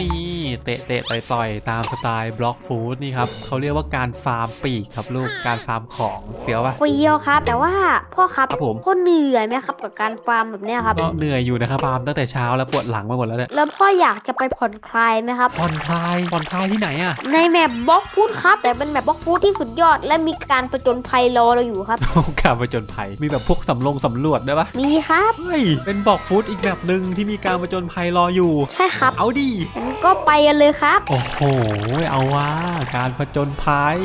นี่เตะเตะต่อยต่อยตามสไตล์บล็อกฟู้ดนี่ครับเขาเรียกว่าการฟาร์มปีกครับลูกการฟาร์มของเฟี้ยวปะ เฟี้ยวครับ แต่ว่าพ่อครับครับผม พ่อเหนื่อยไหมครับกับการฟาร์มแบบเนี้ยครับ ก็เหนื่อยอยู่นะครับฟาร์มตั้งแต่เช้าแล้วปวดหลังไปหมดแล้วเนี่ยแล้วพ่ออยากจะไปผ่อนคลายไหมครับ ผ่อนคลายผ่อนคลายที่ไหนอะในแมปบล็อกฟูดครับ แต่เป็นแมปบล็อกฟูดที่สุดยอด และมีการประจนภัยรอเราอยู่ครับ การผจญภัยมีแบบพวกสำลงสำรวจด้วยปะมีครับ เฮ้ยเป็นบล็อกฟู้ดอีกแบบหนึ่งที่มีการผจญภัยรออยู่ ใช่ครับ เอาดิงั้นก็ไปกันเลยครับ โอ้โห เอาว่าการผจญภัย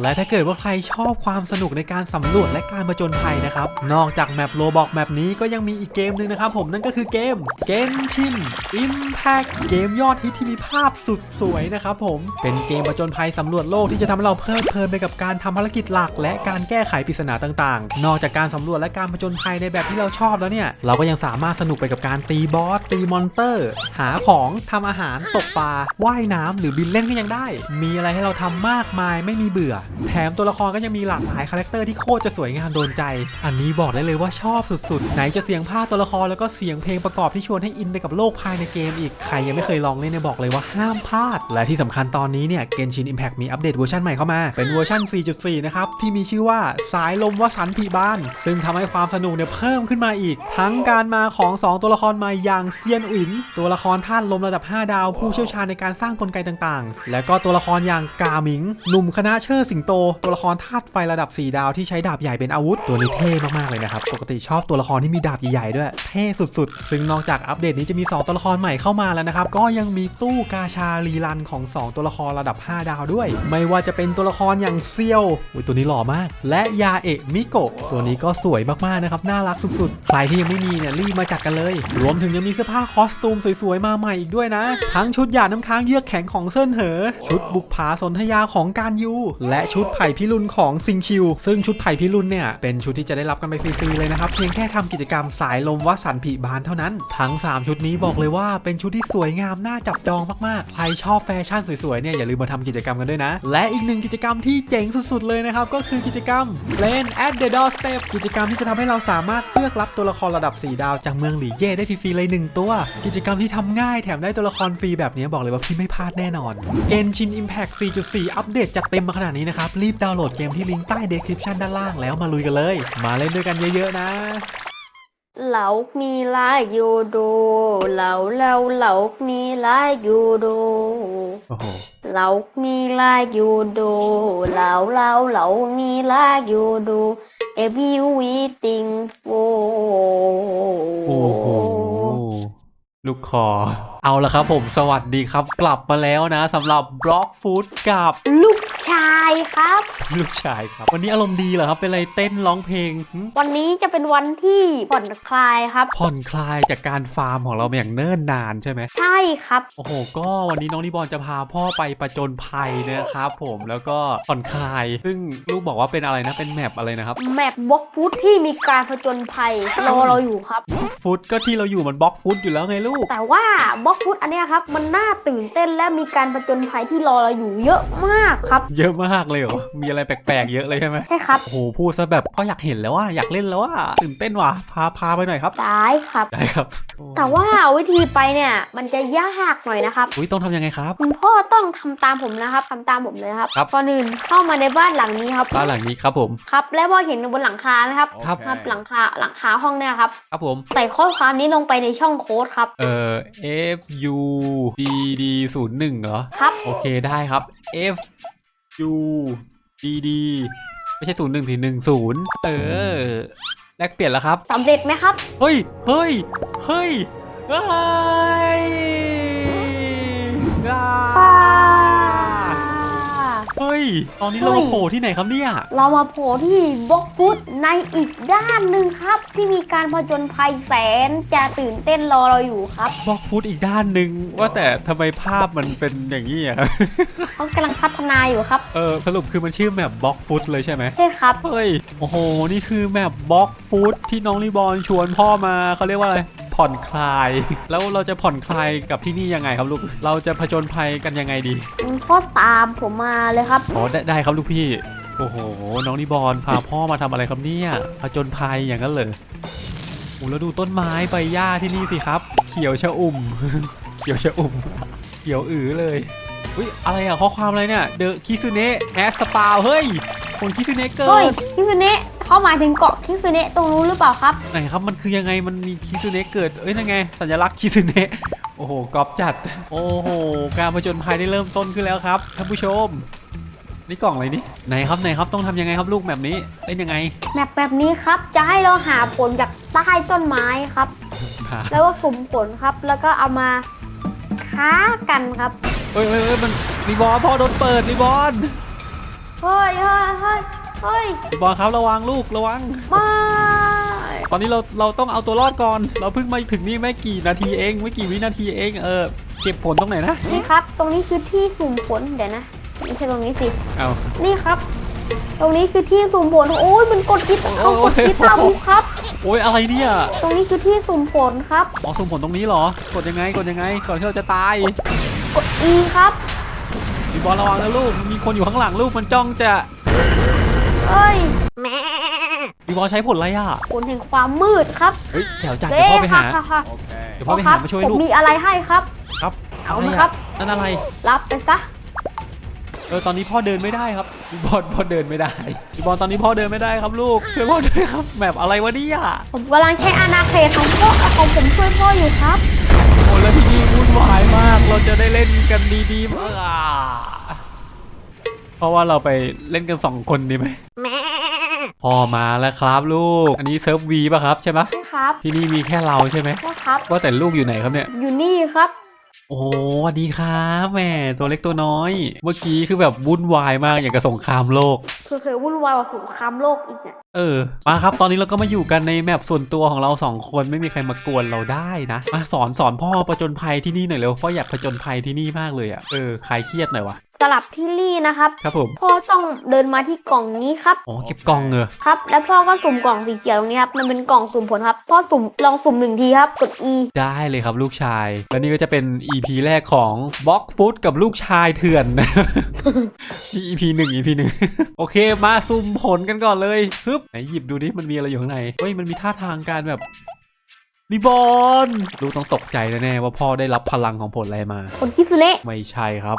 และถ้าเกิดว่าใครชอบความสนุกในการสำรวจและการผจญภัยนะครับ นอกจากแมปโลบอกแมปนี้ก็ยังมีอีกเกมหนึ่งนะครับผมนั่นก็คือเกม Genshin Impact เกมยอดฮิตที่มีภาพสุดสวยนะครับผม เป็นเกมผจญภัยสำรวจโลกที่จะทำให้เราเพลิดเพลินไปกับการทำภารกิจหลัก และการแก้ไขปริศนาต่างๆ นอกจากการสำรวจและการผจญภัยในแบบที่เราชอบแล้วเนี่ย เราก็ยังสามารถสนุกไปกับการตีบอสตีมอนเตอร์ หาของทำอาหารตกปลาว่ายน้ำหรือบินเล่นก็ยังได้ มีอะไรให้เราทำมากมายไม่มีเบื่อ แถมตัวละครก็ยังมีหลากหลายคาแรคเตอร์ที่โคตรจะสวยงามโดนใจ อันนี้บอกได้เลยว่าชอบสุดๆ ไหนจะเสียงภาคตัวละครแล้วก็เสียงเพลงประกอบที่ชวนให้อินไปกับโลกภายในเกมอีก ใครยังไม่เคยลองเล่นเนี่ยบอกเลยว่าห้ามพลาด และที่สำคัญตอนนี้เนี่ย Genshin Impact มีอัปเดตเวอร์ชันใหม่เข้ามาเป็นเวอร์ชัน 4.4 นะครับที่มีชื่อว่าสายลมวสันผีบ้าน ซึ่งทำให้ความสนุกเนี่ยเพิ่มขึ้นมาอีก ทั้งการมาของ 2 ตัวละครใหม่อย่างเซียนอุ๋นตัวละครธาตุลมระดับ5 ดาว ผู้เชี่ยวชาญในการสร้างกลไกต่างๆ และก็ตัวละครอย่างกาหมิง หนุ่มคณะเชิดสิงโต ตัวละครธาตุไฟระดับ 4 ดาวที่ใช้ดาบใหญ่เป็นอาวุธ ตัวนี้เท่มากๆเลยนะครับ ปกติชอบตัวละครที่มีดาบใหญ่ๆด้วย เท่สุดๆ ซึ่งนอกจากอัปเดตนี้จะมี 2 ตัวละครใหม่เข้ามาแล้วนะครับ ก็ยังมีตู้กาชารีรันของ 2 ตัวละครระดับ 5 ดาวด้วย ไม่ว่าจะเป็นตัวละครอย่างเซียวอุ้ยตัวนี้หล่อมาก และยาเอะมิโกะตัวนี้ก็สวยมากๆนะครับ น่ารักสุดๆ ใครที่ยังไม่มีเนี่ยรีบมาจัดกันเลย รวมถึงยังมีเสื้อผ้าคอสตูมสวยๆมาใหม่อีกด้วยนะทั้งชุดหยาดน้ำค้างเยือกแข็งของเซินเหอ ชุดบุกผาสนธยาของการยู และชุดไผ่พิรุณของซิงชิว ซึ่งชุดไผ่พิรุณเนี่ย เป็นชุดที่จะได้รับกันไปฟรีๆเลยนะครับ เพียงแค่ทำกิจกรรมสายลมวัดสันผีบานเท่านั้น ทั้ง 3 ชุดนี้บอกเลยว่าเป็นชุดที่สวยงามน่าจับจองมากๆ ใครชอบแฟชั่นสวยๆเนี่ยอย่าลืมมาทำกิจกรรมกันด้วยนะ และอีกหนึ่งกิจกรรมที่เจ๋งสุดๆเลยนะครับก็คือกิจกรรม Plan at the Doorstep กิจกรรมที่จะทำให้เราสามารถเลือกรับตัวละครระดับ 4 ดาวจากเมืองหลี่เย่ได้ฟรีๆเลยหนึ่งตัว กิจกรรมที่ทำง่ายแถมได้ตัวละครฟรีแบบนี้บอกเลยว่าพี่ไม่พลาดแน่นอน Genshin Impact 4.4 อัปเดตจัดเต็มมาขนาดนี้นะครับ รีบดาวน์โหลดเกมที่ลิงก์ใต้ description ด้านล่างแล้วมาลุยกันเลย มาเล่นด้วยกันเยอะๆนะเหลามีลายอยู่ดูเหลาเหลาเหลามีลายอยู่ดูโอ้โหเหลามีลายอยู่ดูเหลาเหลาเหลามีลายอยู่ดู everything for โอ้โหลูกคอ เอาละครับผมสวัสดีครับกลับมาแล้วนะสำหรับบล็อกฟู้ดกับ ลูกชายครับ ลูกชายครับ วันนี้อารมณ์ดีเหรอครับ เป็นอะไรเต้นร้องเพลงหึวันนี้จะเป็นวันที่ผ่อนคลายครับ ผ่อนคลายจากการฟาร์มของเรามาอย่างเนิ่นนานใช่ไหม ใช่ครับ โอ้โห ก็วันนี้น้องนิบอลจะพาพ่อไปประจนภัยนะครับผมแล้วก็ผ่อนคลาย ซึ่งลูกบอกว่าเป็นอะไรนะเป็นแมปอะไรนะครับ แมปบล็อกฟุตที่มีการผจญภัยรอเราอยู่ครับฟู้ดก็ที่เราอยู่มันบล็อกฟู้ดอยู่แล้วไงลูก แต่ว่าบล็อกฟุตอันเนี้ยครับ มันน่าตื่นเต้นและมีการผจญภัยที่รอเราอยู่เยอะมากครับ เยอะมากเลยเหรอ มีอะไรแปลกๆเยอะเลยใช่ไหมใช่ครับ โอ้โหพูดซะแบบก็อยากเห็นแล้วว่าอยากเล่นแล้วว่าตื่นเต้นว่ะพาพาไปหน่อยครับ ได้ครับ ได้ครับแต่ว่าวิธีไปเนี่ยมันจะยากหน่อยนะครับอุ้ยต้องทำยังไงครับ คุณพ่อต้องทำตามผมนะครับทำตามผมเลยนะครับครับ ก่อนอื่นเข้ามาในบ้านหลังนี้ครับบ้านหลังนี้ครับผม ครับ และพ่อเห็นบนหลังคานะครับครับ ครับหลังคาหลังคาห้องเนี่ยครับ ครับผม ใส่ข้อความนี้ลงไปในช่องโค้ดครับ เอ่อ F U D D ศูนย์หนึ่งเหรอ ครับ โอเคได้ครับ F U D D ไม่ใช่ศูนย์หนึ่งทีหนึ่งศูนย์เออ แลกเปลี่ยนแล้วครับ สำเร็จไหมครับ เฮ้ย เฮ้ย เฮ้ยเฮ้ย เฮ้ย ตอนนี้เรามาโผล่ที่ไหนครับเนี่ย เรามาโผล่ที่บล็อกฟุตในอีกด้านหนึ่งครับ ที่มีการผจญภัยแสนจะตื่นเต้นรอเราอยู่ครับบล็อกฟุตอีกด้านหนึ่งว่าแต่ทำไมภาพมันเป็นอย่างนี้อะครับ เขากำลังพัฒนาอยู่ครับเออสรุปคือมันชื่อแมปบล็อกฟุตเลยใช่ไหม ใช่ครับ เฮ้ย โอ้โห นี่คือแมปบล็อกฟุตที่น้องรีบอลชวนพ่อมาเขาเรียกว่าอะไร ผ่อนคลาย แล้วเราจะผ่อนคลายกับที่นี่ยังไงครับลูก เราจะผจญภัยกันยังไงดีคุณพ่อตามผมมาเลยครับ อ๋อได้ได้ครับลูกพี่ โอ้โห น้องนิบอลพาพ่อมาทำอะไรครับเนี่ยผจญภัยอย่างนั้นเลยโอ้แล้วดูต้นไม้ใบหญ้าที่นี่สิครับ เขียวชะอุ่ม เขียวชะอุ่ม เขียวอือเลยอุ้ยอะไรอะข้อความอะไรเนี่ยเดอะคิซุเนะแอสปาเฮ้ยคนคิซุเนะเกิเฮ้ยดคิซุเนะ เขาหมายถึงเกาะคิซุเนะตรงนู้นหรือเปล่าครับ ไหนครับมันคือยังไงมันมีคิซุเนะเกิด เอ้ยนั่นไง สัญลักษณ์คิซุเนะโอ้โหกอบจัด โอ้โหการผจญภัยได้เริ่มต้นขึ้นแล้วครับท่านผู้ชม นี่กล่องอะไรนี่ไหนครับไหนครับต้องทำยังไงครับลูกแบบนี้เล่นยังไง แมปแบบนี้ครับ จะให้เราหาผลจากใต้ต้นไม้ครับมาแล้วก็สุ่มผลครับ แล้วก็เอามาค้ากันครับ เฮ้ยเฮ้ยเฮ้ยมันรีบอลพ่อโดนเปิดรีบอลเฮ้ยเฮ้ยเฮ้ย เฮ้ยรีบอลครับระวังลูกระวังไม่ตอนนี้เราเราต้องเอาตัวรอดก่อน เราเพิ่งมาถึงนี่ไม่กี่นาทีเองไม่กี่วินาทีเองเออเก็บผลตรงไหนนะนี่ครับ ตรงนี้คือที่สุ่มผลเดี๋ยวนะไม่ใช่ตรงนี้สิ เอานี่ครับ ตรงนี้คือที่สุ่มผลโอ้ยมันกดกีตาร์เขากดกีตาร์บุกครับ โอ้ยอะไรเนี่ยตรงนี้คือที่สุ่มผลครับ อ๋อส่งผลตรงนี้เหรอกดยังไงกดยังไงก่อนที่เราจะตายกด E ครับรีบอลระวังนะลูกมีคนอยู่ข้างหลังลูกมันจ้องจะ เอ้ยรีบอลใช้ผลอะไรอะผลแห่งความมืดครับเฮ้ยแถวจัดเดี๋ยวพ่อไปหาค่ะค่ะเดี๋ยวพ่อไปหามาช่วยผมลูกมีอะไรให้ครับ ครับเอาอะไรมาอะครับนั่นอะไรรับไปซะเออตอนนี้พ่อเดินไม่ได้ครับรีบอลพ่อเดินไม่ได้รีบอลตอนนี้พ่อเดินไม่ได้ครับลูกช่วยพ่อด้วยครับแบบอะไรวะเนี่ยผมกำลังใช้อาณาเขตของพ่อของผมช่วยพ่ออยู่ครับโอ้แล้วที่นี่วุ่นวายมาก เราจะได้เล่นกันดีๆมั้งอะ เพราะว่าเราไปเล่นกันสองคนดีไหมพ่อมาแล้วครับลูก อันนี้เซิร์ฟวีป่ะครับใช่ปะใช่ครับที่นี่มีแค่เราใช่ไหมใช่ครับว่าแต่ลูกอยู่ไหนครับเนี่ย อยู่นี่ครับ โอ้สวัสดีครับแหม่ตัวเล็กตัวน้อย เมื่อกี้คือแบบวุ่นวายมากอย่างกับสงครามโลกคือเคยวุ่นวายกว่าสงครามโลกอีกเนี่ยเออมาครับตอนนี้เราก็มาอยู่กันในแมปส่วนตัวของเราสองคนไม่มีใครมากวนเราได้นะมาสอนสอนพ่อประจนภัยที่นี่หน่อยเร็วพ่ออยากผจญภัยที่นี่มากเลยอะ่ะเออคลายเครียดหน่อยวะ สลับที่รี่นะครับ ครับผม พ่อต้องเดินมาที่กล่องนี้ครับ อ๋อเก็บกล่องเออครับ แล้วพ่อก็สุ่มกล่องสีเขียวตรงนี้ครับ มันเป็นกล่องสุ่มผลครับ พ่อสุ่มลองสุ่มหนึ่งทีครับ กด E ได้เลยครับลูกชาย แล้วนี่ก็จะเป็น EP แรกของบล็อกฟุตกับลูกชายเถื่อนนี่ EP หนึ่ง EP หนึ่งโอเค มาซุ่มผลกันก่อนเลยฮึบไหนหยิบดูดิมันมีอะไรอยู่ข้างในเฮ้ยมันมีท่าทางการแบบ รีบอลลูกต้องตกใจแน่ๆว่าพ่อได้รับพลังของผลอะไรมา คนคิสุเนะไม่ใช่ครับ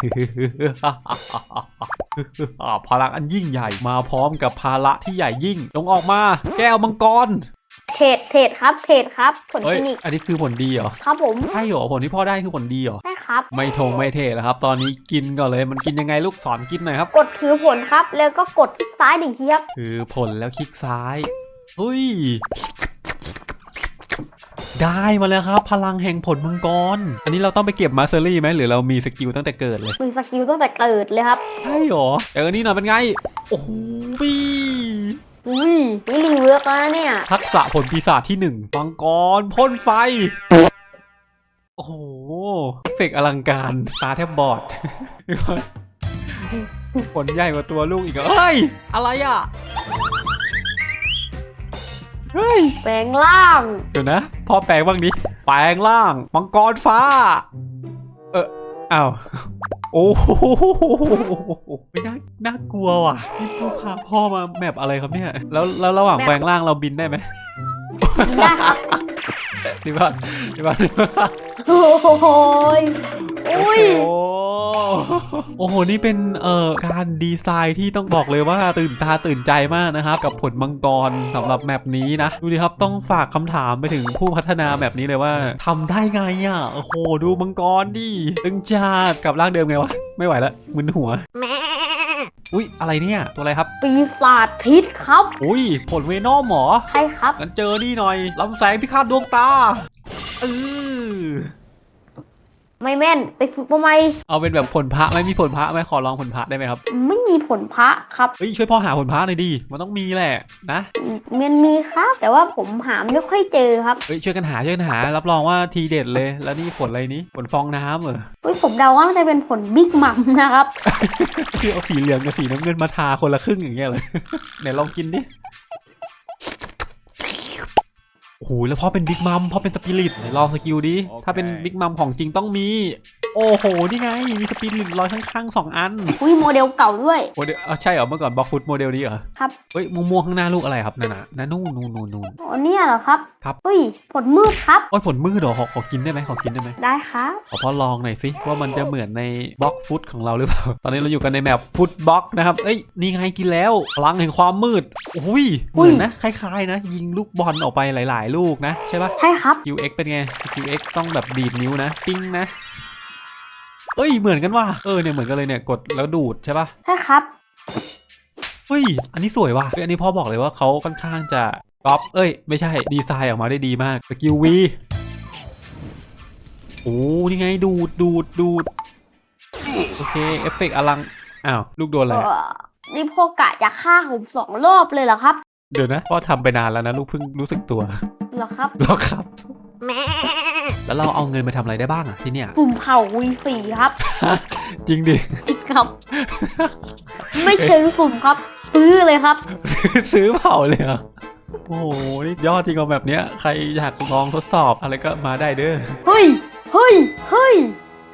พลังอันยิ่งใหญ่มาพร้อมกับภาระที่ใหญ่ยิ่งจงออกมา แก้วมังกรเทรดเทรดครับเทรดครับ ผลเอ้ยคลินิกอันนี้คือผลดีเหรอ ครับผมใช่เหรอผลที่พ่อได้คือผลดีเหรอใช่ครับ ไม่ทงไม่เทแล้วครับ ตอนนี้กินก่อนเลย มันกินยังไงลูกสอนกินหน่อยครับ กดถือผลครับ แล้วก็กดคลิกซ้ายหนึ่งทีครับ คือผลแล้วคลิกซ้าย อุ้ย ได้มาแล้วครับ พลังแห่งผลมังกร อันนี้เราต้องไปเก็บมาสเตอรี่ไหมหรือเรามีสกิลตั้งแต่เกิดเลย มีสกิลตั้งแต่เกิดเลยครับใช่เหรอเจอนี่หน่อยเป็นไง โอ้โหวี่อุ้ยนี่รีเวิร์กแล้วนะเนี่ย ทักษะผลปีศาจที่หนึ่งมังกรพ่นไฟ โอ้โหเอฟเฟกต์อลังการตาแทบบอดผลใหญ่กว่าตัวลูกอีกเหรอเฮ้ย อะไรอะ เฮ้ยแปลงร่าง เดี๋ยวนะพ่อแปลงบ้างดิแปลงร่างมังกรฟ้า เอออ้าวโอ้โหไม่น่าน่ากลัวว่ะนี่พ่อพาพ่อมาแมปอะไรครับเนี่ยแล้วแล้วระหว่างแมปแปลงร่างเราบินได้ไหมได้ครับดีบ้านดีบ้านโอ้โหยอุ้ยโอ้โห โอ้โห นี่เป็นเอ่อการดีไซน์ที่ต้องบอกเลยว่าตื่นตาตื่นใจมากนะครับ กับผลมังกรสำหรับแมปนี้นะ ดูดิครับต้องฝากคำถามไปถึงผู้พัฒนาแมปนี้เลยว่าทำได้ไงอะโอ้โหดูมังกรดิตึงจ้ากลับร่างเดิมไงวะ ไม่ไหวแล้วมึนหัวอุ๊ยอะไรเนี่ยตัวอะไรครับปีศาจพิษครับ อุ้ยผลเวนอมหมอใช่ครับงั้นเจอนี่หน่อยลำแสงพิฆาตดวงตาเออ ไม่แม่นไปฝึกมาใหม่เอาเป็นแบบผลพระไหมมีผลพระไหมขอลองผลพระได้ไหมครับไม่มีผลพระครับเฮ้ยช่วยพ่อหาผลพระหน่อยดิมันต้องมีแหละนะมันมีครับ แต่ว่าผมหาไม่ค่อยเจอครับเฮ้ยช่วยกันหาช่วยกันหารับรองว่าทีเด็ดเลย แล้วนี่ผลอะไรนี้ผลฟองน้ำเหรออุ้ยผมเดาว่ามันจะเป็นผลบิ๊กมัมนะครับ คือเอาสีเหลืองกับสีน้ำเงินมาทาคนละครึ่งอย่างเงี้ยเลยไหนลองกินดิ โอ้โหแล้วพ่อเป็นบิ๊กมัมพ่อเป็นสปิริตไหนลองสกิลดิโอเคถ้าเป็นบิ๊กมัมของจริงต้องมี โอ้โห นี่ไง มีสปิริตลอยข้างๆสองอัน อุ้ยโมเดลเก่าด้วยโมเดลอะใช่เหรอ เมื่อก่อนบล็อกฟุตโมเดลนี้เหรอ ครับ เฮ้ยม่วงๆข้างหน้าลูกอะไรครับนั่นน่ะนั่นนู่นนู่นนู่นนู่นอ๋อเนี่ยเหรอครับ ครับเฮ้ย ผลมืดครับโอ้ยผลมือเหรอขอขอกินได้ไหมขอกินได้ไหมได้ครับขอพ่อลองหน่อยสิว่ามันจะเหมือนในบล็อกฟุตของเราหรือเปล่า ตอนนี้เราอยู่กันในแมปฟุตบล็อกนะครับ เอ้ย นี่ไงกินแล้วพลังแห่งความมืด อุ้ย เหมือนนะ คล้ายๆนะ ยิงลูกบอลออกไปหลายๆลูกนะใช่ปะใช่ครับ QX เป็นไง QX ต้องแบบดีดนิ้วนะ ปิ้งนะ เอ้ยเหมือนกันว่ะเออเนี่ยเหมือนกันเลยเนี่ยกดแล้วดูดใช่ปะใช่ครับเฮ้ยอันนี้สวยว่ะเฮ้ยอันนี้พ่อบอกเลยว่าเขาค่อนข้างจะก๊อปเอ้ย ไม่ใช่ดีไซน์ออกมาได้ดีมากสกิลวีโอ้นี่ไงดูดดูดดูดโอเคเอฟเฟกต์อลังอ้าวลูกโดนอะไรเออะอนี่พ่อกะจะฆ่าผมสองรอบเลยเหรอครับ เดี๋ยวนะพ่อทำไปนานแล้วนะลูกเพิ่งรู้สึกตัวเหรอครับแล้วครับแล้วเราเอาเงินไปทำอะไรได้บ้างอะที่เนี่ย ปุ่มเผาวีสีครับจริงดิจริงครับ ไม่เชิงสุ่มครับ ซื้อเลยครับ ซื้อเผาเลยเหรอโอ้โหนี่ยอดจริงเอาแบบเนี้ยใครอยากลองทดสอบอะไรก็มาได้เด้อเฮ้ย เฮ้ย เฮ้ย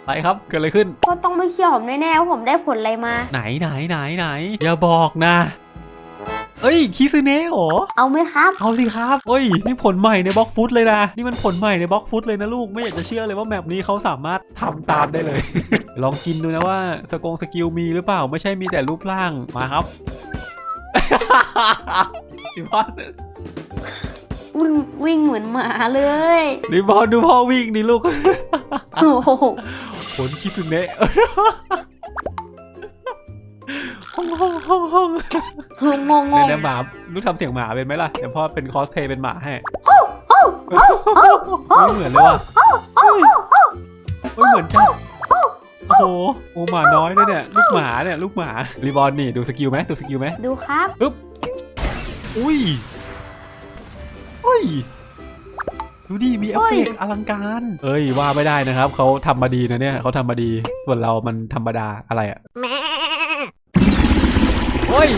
ไปครับเกิดอะไรขึ้น ก็ต้องไม่เชื่อผมแน่ๆว่าผมได้ผลอะไรมา ไหนไหนไหนไหนอย่าบอกนะ เอ้ยคิซึเนะเหรอ เอาไหมครับ เอาสิครับเอ้ย นี่ผลใหม่ในบล็อกฟุตเลยนะ นี่มันผลใหม่ในบล็อกฟุตเลยนะลูก ไม่อยากจะเชื่อเลยว่าแมปนี้เขาสามารถทำตามได้เลย ลองกินดูนะว่าสกงสกิลมีหรือเปล่า ไม่ใช่มีแต่รูปร่าง มาครับดิบอลวิ่งวิ่งเหมือนหมาเลยดิบอลดูพ่อวิ่งดิลูก โอ้โหผลคิซึเนะ ห้องห้องห้องห้องงงงเดี๋ยวงนะหมาลูกทำเสียงหมาเป็นไหมล่ะเดี๋ยวพ่อเป็นคอสเพย์เป็นหมาให้ไม่เหมือนเลยว่ะเฮ้ยไม่เหมือนจังโอ้โหโอ้หมาน้อยด้วยเนี่ย ลูกหมาเนี่ย ลูกหมารีบอลนี่ดูสกิลไหมดูสกิลไหมดูครับอุ้ยอุ้ยดูดิมีเอฟเฟกต์อลังการ เอ้ยว่าไม่ได้นะครับ เขาทำมาดีนะเนี่ยเขาทำมาดี ส่วนเรามันธรรมดาอะไรอะ เฮ้ย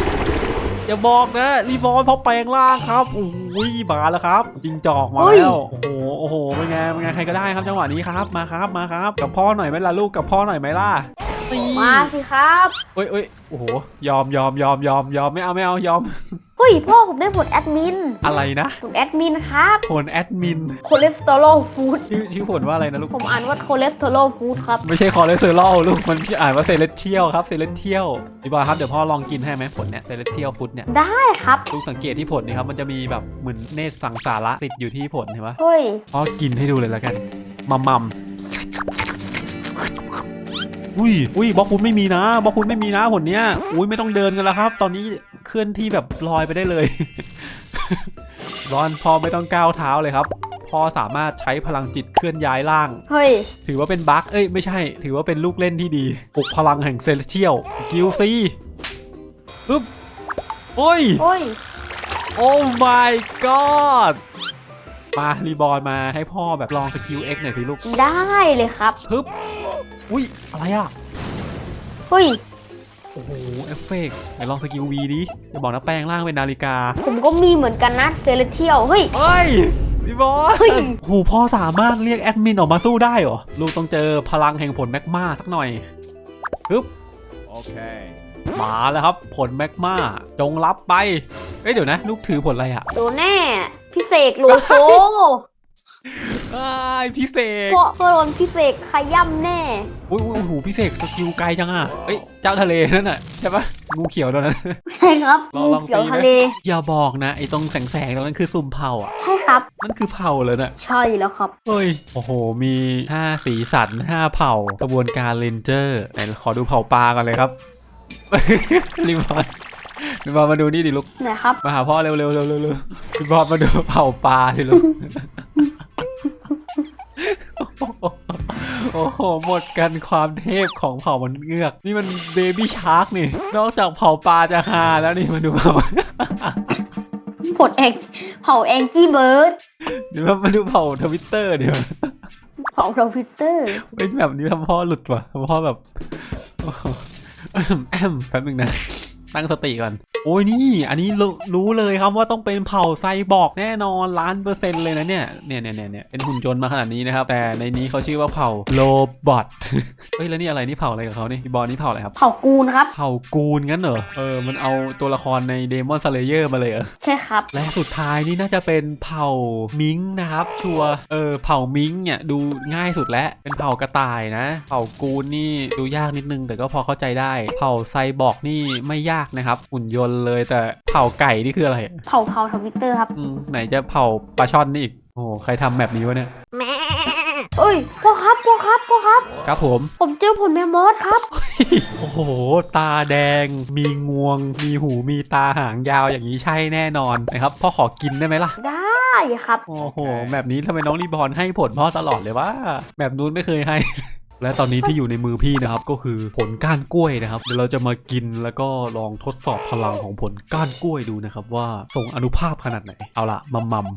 อย่าบอกนะ รีบอลเพราะแปลงร่างครับโอ้ยมาแล้วครับ จิงจอกมาแล้ว โอ้โห โอ้โห เป็นไง เป็นไง ใครก็ได้ครับจังหวะนี้ครับ มาครับ มาครับ กับพ่อหน่อยไหมล่ะลูก กับพ่อหน่อยไหมล่ะ ตีมาสิครับเอ้ยเอ้ยโอ้โหยอมยอมยอมยอมยอมไม่เอาไม่เอายอมเฮ้ยพ่อผมได้ผลแอดมินอะไรนะผลแอดมินครับผลแอดมินคอเลสเตอรอลฟูดชื่อชื่อผลว่าอะไรนะลูกผมอ่านว่าคอเลสเตอรอลฟูดครับไม่ใช่คอเลสเตอรอลลูกมันที่อ่านว่าเซเลสเทียลครับเซเลสเทียลพี่บอยครับเดี๋ยวพ่อลองกินให้ไหมผลเนี่ยเซเลสเทียลฟุตเนี่ยได้ครับลูกสังเกตที่ผลนี่ครับมันจะมีแบบเหมือนเนตรสังสาระติดอยู่ที่ผลเห็นปะเฮ้ยพ่อกินให้ดูเลยแล้วกันมัมมัม อุ้ยอุ้ยบล็อกฟุตไม่มีนะบล็อกฟุตไม่มีนะผลเนี้ยอุ้ยไม่ต้องเดินกันแล้วครับ ตอนนี้เคลื่อนที่แบบลอยไปได้เลยรอนพ่อไม่ต้องก้าวเท้าเลยครับพ่อสามารถใช้พลังจิตเคลื่อนย้ายร่าง เฮ้ย ถือว่าเป็นบั๊กเอ้ยไม่ใช่ ถือว่าเป็นลูกเล่นที่ดีปลุกพลังแห่งเซเลเชียลกิลซีปึ๊บโอ้ยโอ้ย โอ้ my god มารีบอลมาให้พ่อแบบลองสกิล X หน่อยสิลูกได้เลยครับปึ๊บอุ้ยอะไรอะเฮ้ยโอ้โหเอฟเฟกต์ไหนลองสกิล V ดิอย่าบอกนะแปลงร่างเป็นนาฬิกา ผมก็มีเหมือนกันนะเซเลเทียลเฮ้ยเฮ้ยรีบอลเฮ้ยโอ้โหพ่อสามารถเรียกแอดมินออกมาสู้ได้เหรอ ลูกต้องเจอพลังแห่งผลแมกมาสักหน่อยปึ๊บ Okay. มาแล้วครับผลแมกมาจงรับไป เอ้ยเดี๋ยวนะ ลูกถือผลอะไรอะโดนแน่ พี่เสกโลโซอ้ายพี่เสกเพราะเพราะโดนพี่เสกขย่ำแน่ อุ้ยอุ้ยโอ้โหพี่เสกสกิลไกลจังอะเอ้ยเจ้าทะเลนั่นน่ะใช่ปะงูเขียวตัวนั้น ใช่ครับลองงูลองเขียวตีไหม ทะเล อย่าบอกนะไอ้ตรงแสงแสงๆตรงนั้นคือซุ่มเผาอะใช่ครับ นั่นคือเผาเลยน่ะใช่แล้วครับ เฮ้ยโอ้โหมี 5 สีสัน 5 เผ่ากระบวนการเลนเจอร์ไหนขอดูเผ่าปลาก่อนเลยครับรีบอล รีบอลมาดูนี่ดิลูกนะครับ มาหาพ่อเร็วเร็วเร็วเร็วเร็วรีบอลมาดูเผ่าปลาสิลูก โอ้โห หมดกันความเทพของเผ่ามันเงือก นี่มันเบบี้ชาร์กนี่ นอกจากเผ่าปลาจะฮาแล้วนี่มาดูเผ่าผลแองเผาแองกี้เบิร์ดเดี๋ยวมาดูเผ่าทวิตเตอร์เดี๋ยวเผาทวิตเตอร์เป็นแบบนี้ทำพ่อหลุดว่ะทำพ่อแบบโอ้โหแอมแป๊บนึงนะ ตั้งสติก่อน โอ้ยนี่ อันนี้รู้รู้เลยครับว่าต้องเป็นเผ่าไซบอร์กแน่นอนล้านเปอร์เซ็นต์เลยนะเนี่ยเนี่ยเนี่ยเนี่ยเนี่ยเป็นหุ่นยนต์มาขนาดนี้นะครับ แต่ในนี้เขาชื่อว่าเผ่าโลบอทเฮ้ยแล้วนี่อะไรนี่เผ่าอะไรกับเขานี่พี่บอลนี่เผ่าอะไรครับ เผ่ากูนครับ เผ่ากูนงั้นเหรอเออมันเอาตัวละครในเดมอนสเลเยอร์มาเลยเหรอใช่ครับ และสุดท้ายนี่น่าจะเป็นเผ่ามิงนะครับชัวร์เออเผ่ามิงเนี่ยดูง่ายสุดแล้วเป็นเผ่ากระต่ายนะ เผ่ากูนนี่ดูยากนิดนึงแต่ก็พอเข้าใจได้ เผ่าไซบอร์กนี่ไม่ยากนะครับหุ่นยนต์เลยแต่เผ่าไก่นี่คืออะไรเผ่าเผ่าทวิตเตอร์ครับอืมไหนจะเผ่าปลาช่อนนี่อีกโอ้โหใครทำแบบนี้วะเนี่ยเอ้ยพ่อครับพ่อครับพ่อครับ ครับผม ผมเจอผลแมมมอสครับ โอ้โห ตาแดง มีงวง มีหู มีตาหางยาวอย่างนี้ใช่แน่นอนนะครับ พ่อขอกินได้ไหมล่ะ ได้ครับ โอ้โห แบบนี้ทำไมน้องรีบอลให้ผลพ่อตลอดเลยว่าแบบนู้นไม่เคยให้ และตอนนี้ที่อยู่ในมือพี่นะครับก็คือผลก้านกล้วยนะครับเดี๋ยวเราจะมากินแล้วก็ลองทดสอบพลังของผลก้านกล้วยดูนะครับว่าทรงอนุภาพขนาดไหน เอาละมัมมัม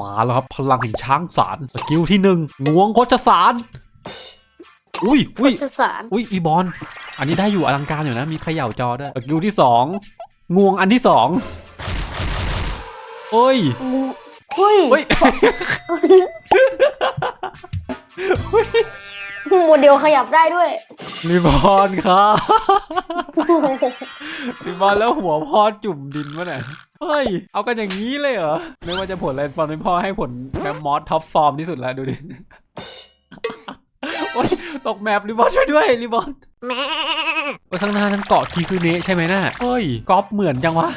มาแล้วครับพลังแห่งช้างสารสกิลที่หนึ่งงวงโคชสารอุ้ยอุ้ยจะสารอุ้ยรีบอลอันนี้ได้อยู่อลังการอยู่นะ มีเขย่าจอด้วยสกิลที่สองงวงอันที่สองเอ้ยงูเฮ้ย เฮ้ยโมเดลขยับได้ด้วยรีบอลครับรีบอลแล้วหัวพ่อจุ่มดินวะเนี่ยเฮ้ย เอากันอย่างนี้เลยเหรอไม่ว่าจะผลอะไรตอนนี้พ่อให้ผลแมมมอสท็อปฟอร์มที่สุดแล้วดูดิโอ๊ยตกแมปรีบอลช่วยด้วยรีบอลไปข้างหน้านั้นเกาะคิซูเนะใช่ไหมน่ะเฮ้ยก๊อปเหมือนจังวะ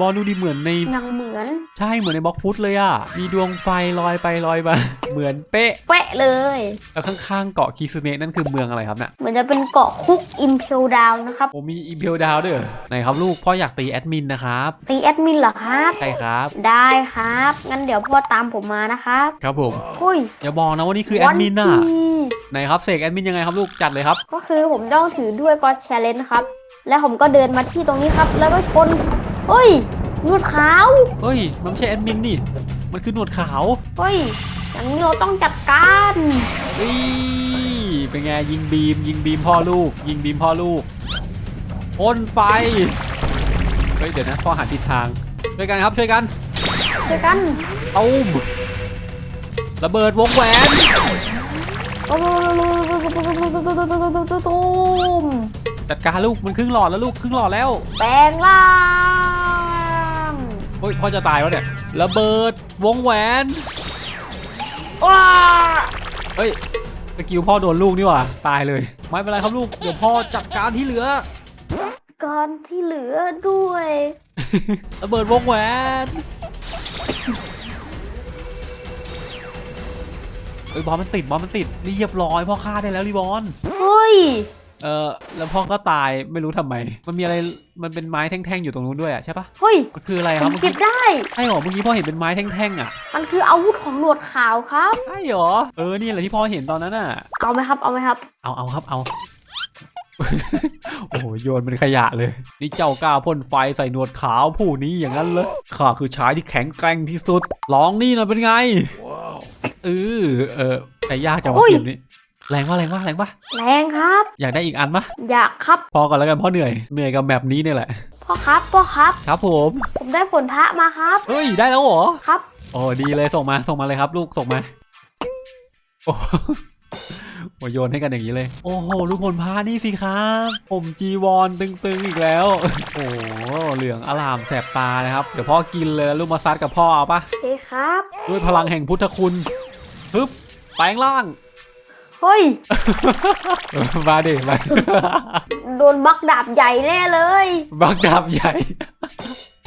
บอลดูดิเหมือนในยังเหมือน ใช่เหมือนในบล็อกฟุตเลยอะ มีดวงไฟลอยไปลอยมา เหมือนเป๊ะ เป๊ะเลย แล้วข้างๆเกาะคิซูเนะนั่นคือเมืองอะไรครับน่ะเหมือนจะเป็นเกาะคุกอิมเพลดาวนะครับโอ้มีอีเพียวดาวด้วยเหรอไหนครับลูกพ่ออยากตีแอดมินนะครับตีแอดมินเหรอครับใช่ครับ ได้ครับ งั้นเดี๋ยวพ่อตามผมมานะครับครับผมอุ้ยอย่าบอกนะว่านี่คือแอดมินน่ะวัทีไหนครับเสกแอดมินยังไงครับลูกจัดเลยครับ ก็คือผมต้องถือด้วยก็แชร์เลนครับ แล้วผมก็เดินมาที่ตรงนี้ครับ แล้วก็ชน เฮ้ยหนวดขาวเฮ้ย มันไม่ใช่แอดมินนี่ มันคือหนวดขาวเฮ้ยอย่างนี้เราต้องจัดการอีเป็นไงยิงบีม ยิงบีมพ่อลูก ยิงบีมพ่อลูกพ่นไฟ เฮ้ยเดี๋ยวนะพ่อหาทิศทาง ช่วยกันครับช่วยกันเจอกันตูมระเบิดวงแหวน ตูม จัดการลูกมันครึ่งหลอดแล้วลูกครึ่งหลอดแล้วแปลงร่างเฮ้ยพ่อจะตายวะเนี่ยระเบิดวงแหวนว้าเฮ้ยสกิลพ่อโดนลูกนี่หว่าตายเลย ไม่เป็นไรครับลูกเดี๋ยวพ่อจัดการที่เหลือก่อนที่เหลือด้วยระเบิดวงแหวนเฮ้ยบอลมันติดบอลมันติดเรียบร้อยพ่อฆ่าได้แล้วรีบอลเฮ้ย เออแล้วพ่อก็ตายไม่รู้ทำไม มันมีอะไรมันเป็นไม้แท่งๆอยู่ตรงนู้นด้วยอะใช่ปะเฮ้ยมันคืออะไรคผรับมเมื่อเก็กี้บได้ใช่หรอเมื่อกี้พ่อเห็นเป็นไม้แท่งๆอะ มันคืออาวุธของหนวดขาวครับใช่หรอเออนี่แหละที่พ่อเห็นตอนนั้นอะ เอาไหมครับเอาไหมครับ เอาเอาครับเอาโอ้โหโยนเป็นขยะเลย นี่เจ้ากล้าพ่นไฟใส่หนวดขาวผู้นี้อย่างนั้นเลยข้าคือชายที่แข็งแกร่งที่สุดลองนี่หน่อยเป็นไงเออเออแต่ยากจังวะอุ้ยเกมนี้ แรงว่าแรงว่าแรงปะแรงครับ อยากได้อีกอันปะอยากครับ พอก่อนแล้วกันพ่อเหนื่อยเหนื่อยกับแมปนี้เนี่ยแหละพ่อครับพ่อครับ ครับผม ผมได้ผลทะมาครับเฮ้ยได้แล้วเหรอครับโอ้ดีเลยส่งมาส่งมาเลยครับ ลูกส่งมาโอ้โหโอ้โยนให้กันอย่างนี้เลย โอ้โหลูกผลพานี่สิครับ ผมจีวอนตึงๆอีกแล้ว โอ้โหเหลืองอลามแสบตานะครับ เดี๋ยวพ่อกินเลยแล้วลูกมาซัดกับพ่อเอาปะโอเคครับ ด้วยพลังแห่งพุทธคุณฮึบแปลงร่าง เฮ้ยเออมาดิมาโดนบักดาบใหญ่แน่เลย บักดาบใหญ่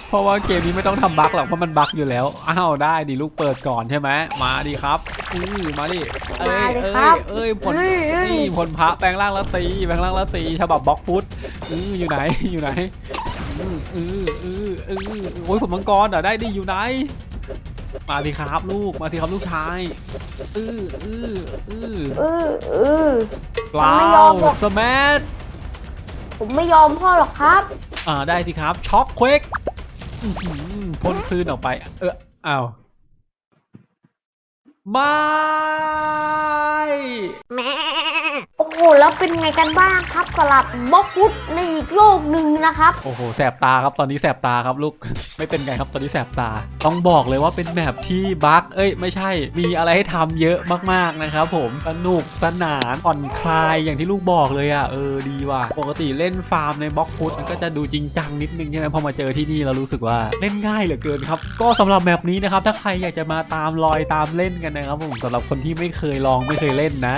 เพราะว่าเกมนี้ไม่ต้องทำบักหรอกเพราะมันบักอยู่แล้ว อ้าวได้ดิลูกเปิดก่อนใช่ไหมมาดิครับอือมาดิเอ้ยมาดิเอ้ครัยบเอ้ยผลเอ้ยเอ้ย นี่ผลพระแปลงร่างแล้วตีแปลงร่างแล้วตีฉบับบล็อกฟุตอืออยู่ไหนอยู่ไหนอืออืออืออือโอ้ยผมมังกรเหรอได้ดิอยู่ไหน มาสิครับลูกมาสิครับลูกชายอืออืออือเออเออกลาไม่ยอวมหรอก สมัทผมไม่ยอมพ่อหรอกครับ อ่าได้สิครับช็อกเควกอื้อหือพ่นคลื่นออกไป เอออ้าวไม่ โอ้โห แล้วเป็นไงกันบ้างครับสลับบ็อกฟุตในอีกโลกหนึ่งนะครับ โอ้โห แสบตาครับ ตอนนี้แสบตาครับลูก ไม่เป็นไงครับ ตอนนี้แสบตา ต้องบอกเลยว่าเป็นแมปที่บั๊กเอ้ย ไม่ใช่ มีอะไรให้ทำเยอะมากๆนะครับผม สนุกสนานผ่อนคลายอย่างที่ลูกบอกเลยอะ เออ ดีว่ะ ปกติเล่นฟาร์มในบ็อกฟุตมันก็จะดูจริงจังนิดนึงใช่ไหมพอมาเจอที่นี่เรารู้สึกว่าเล่นง่ายเหลือเกินครับ ก็สำหรับแมปนี้นะครับ ถ้าใครอยากจะมาตามรอยตามเล่นกันนะครับผมสำหรับคนที่ไม่เคยลองไม่เคยเล่นนะ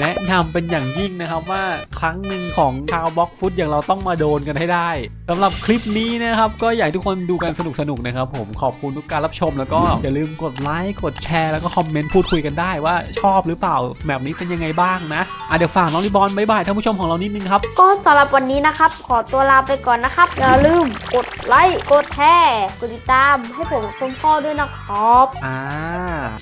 แนะนำเป็นอย่างยิ่งนะครับว่าครั้งหนึ่งของชาวบล็อกฟุตอย่างเราต้องมาโดนกันให้ได้สำหรับคลิปนี้นะครับ ก็อยากให้ทุกคนดูกันสนุกๆนะครับ ผมขอบคุณทุกการรับชม แล้วก็อย่าลืมกดไลค์กดแชร์แล้วก็คอมเมนต์พูดคุยกันได้ว่าชอบหรือเปล่าแบบนี้เป็นยังไงบ้างนะอะเดี๋ยวฝากน้องลิบอลบ๊ายบายท่านผู้ชมของเรานิดนึงครับ ก็สำหรับวันนี้นะครับ ขอตัวลาไปก่อนนะครับ อย่าลืมกดไลค์กดแชร์กดติดตามให้ผมกับคุณพ่อด้วยนะครับอ่า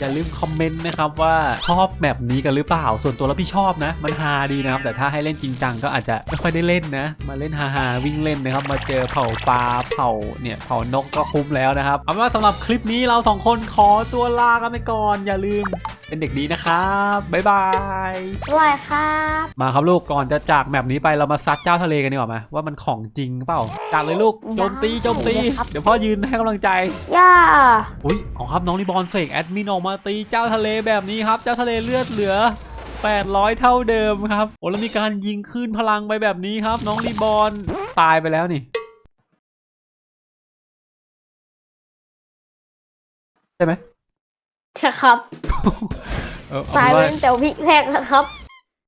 อย่าลืมคอมเมนต์นะครับว่าชอบแบบนี้กันหรือเปล่าส่วนตัวแล้วพี่ชอบนะ มันฮาดีนะครับ แต่ถ้าให้เล่นจริงจังก็อาจจะไม่ค่อยได้เล่นนะ มาเล่นฮาๆวิ่งเล่นนะครับ มาเจอเผ่าปลาเผ่าเนี่ยเผ่านกก็คุ้มแล้วนะครับ เอาเป็นว่าสำหรับคลิปนี้เราสองคนขอตัวลากันไปก่อน อย่าลืมเป็นเด็กดีนะครับ บ๊ายบายบ๊ายบายครับ มาครับลูก ก่อนจะจากแบบนี้ไปเรามาซัดเจ้าทะเลกันดีกว่าไหมว่ามันของจริงเปล่าจากเลยลูก โจมตีโจมตีเดี๋ยวพ่อยืนให้กำลังใจ ย่าอุ้ยเอาครับน้องรีบอลเสกแอดมินออกมาตีเจ้าทะเลแบบนี้ครับ เจ้าทะเลเลือดเหลือ 800 เท่าเดิมครับ โอ้แล้วมีการยิงคลื่นพลังไปแบบนี้ครับ น้องรีบอลตายไปแล้วนี่ใช่ไหมใช่ครับเออเอาตายเป็นไปว่าตั้งแต่วิกแรกแล้วครับ